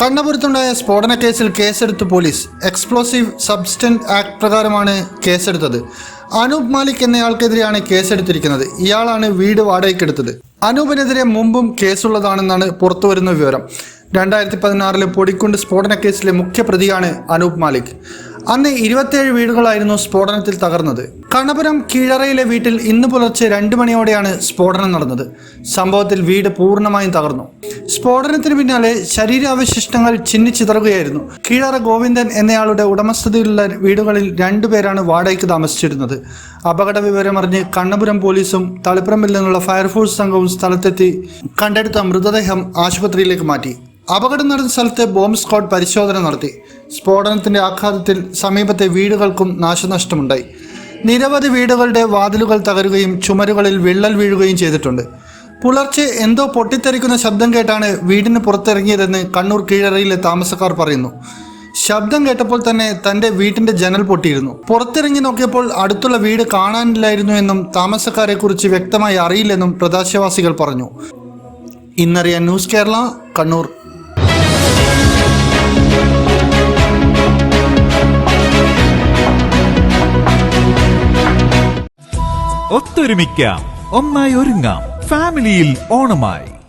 കണ്ണപുരത്തുണ്ടായ സ്ഫോടന കേസിൽ കേസെടുത്ത് പോലീസ് എക്സ്പ്ലോസീവ് സബ്സ്റ്റൻസ് ആക്ട് പ്രകാരമാണ് കേസെടുത്തത്. അനൂപ് മാലിക് എന്നയാൾക്കെതിരെയാണ് കേസെടുത്തിരിക്കുന്നത്. ഇയാളാണ് വീട് വാടകയ്ക്കെടുത്തത്. അനൂപിനെതിരെ മുമ്പും കേസുള്ളതാണെന്നാണ് പുറത്തുവരുന്ന വിവരം. രണ്ടായിരത്തി പതിനാറിലെ പൊടിക്കുണ്ട് സ്ഫോടന കേസിലെ മുഖ്യ പ്രതിയാണ് അനൂപ് മാലിക്. അന്ന് ഇരുപത്തിയേഴ് വീടുകളായിരുന്നു സ്ഫോടനത്തിൽ തകർന്നത്. കണപുരം കീഴറയിലെ വീട്ടിൽ ഇന്ന് പുലർച്ചെ രണ്ട് മണിയോടെയാണ് സ്ഫോടനം നടന്നത്. സംഭവത്തിൽ വീട് പൂർണമായും തകർന്നു. സ്ഫോടനത്തിന് പിന്നാലെ ശരീരാവശിഷ്ടങ്ങൾ ചിന്നിച്ചിതറുകയായിരുന്നു കീഴറ ഗോവിന്ദൻ എന്നയാളുടെ ഉടമസ്ഥതയിലുള്ള വീടുകളിൽ രണ്ടുപേരാണ് വാടകയ്ക്ക് താമസിച്ചിരുന്നത്. അപകട വിവരമറിഞ്ഞ് കണ്ണപുരം പോലീസും തളിപ്പറമ്പിൽ നിന്നുള്ള ഫയർഫോഴ്സ് സംഘവും സ്ഥലത്തെത്തി കണ്ടെടുത്ത മൃതദേഹം ആശുപത്രിയിലേക്ക് മാറ്റി. അപകടം നടന്ന സ്ഥലത്ത് ബോംബ് സ്ക്വാഡ് പരിശോധന നടത്തി. സ്ഫോടനത്തിന്റെ ആഘാതത്തിൽ സമീപത്തെ വീടുകൾക്കും നാശനഷ്ടമുണ്ടായി. നിരവധി വീടുകളുടെ വാതിലുകൾ തകരുകയും ചുമരുകളിൽ വിള്ളൽ വീഴുകയും ചെയ്തിട്ടുണ്ട്. പുലർച്ചെ എന്തോ പൊട്ടിത്തെറിക്കുന്ന ശബ്ദം കേട്ടാണ് വീടിന് പുറത്തിറങ്ങിയതെന്ന് കണ്ണൂർ കീഴറയിലെ താമസക്കാർ പറയുന്നു. ശബ്ദം കേട്ടപ്പോൾ തന്നെ തന്റെ വീട്ടിന്റെ ജനൽ പൊട്ടിയിരുന്നു. പുറത്തിറങ്ങി നോക്കിയപ്പോൾ അടുത്തുള്ള വീട് കാണാനില്ലായിരുന്നു എന്നും താമസക്കാരെ കുറിച്ച് വ്യക്തമായി അറിയില്ലെന്നും പ്രദേശവാസികൾ പറഞ്ഞു. ഇന്നറിയാൻ ന്യൂസ് കേരള കണ്ണൂർ. ഒത്തൊരുമിക്കാം. ഒന്നായി ഒരുങ്ങാം. ഫാമിലിയിൽ ഓണമായി.